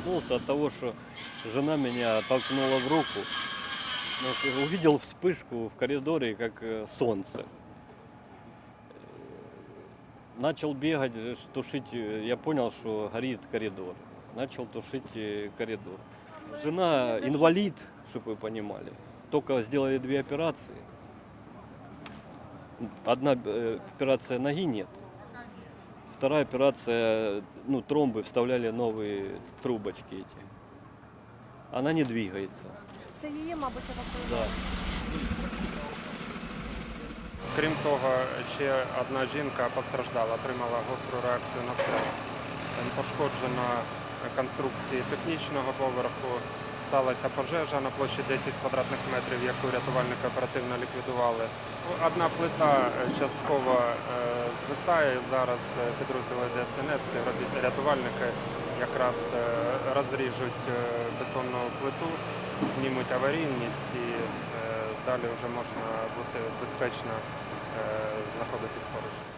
проснулся от того, что жена меня толкнула в руку. Увидел вспышку в коридоре, как э, солнце. Начал бегать, э, тушить. э, Я понял, что горит коридор. Начал тушить коридор. Жена инвалид, чтобы вы понимали. Только сделали две операции. Одна операция ноги нет. Вторая операция, ну, тромбы вставляли новые трубочки эти. Она не двигается. Це її, мабуть, Да. евакуювали. Крім того, ще одна жінка постраждала, отримала гостру реакцію на стрес. Там Пошкоджено конструкції технічного поверху. Сталася пожежа на площі 10 квадратних метрів, яку рятувальники оперативно ліквідували. Одна плита е, частково е, звисає. Зараз е, підрозділи ДСНС, рятувальники якраз розріжуть бетонну плиту, знімуть аварійність і далі вже можна бути безпечно знаходитись поруч.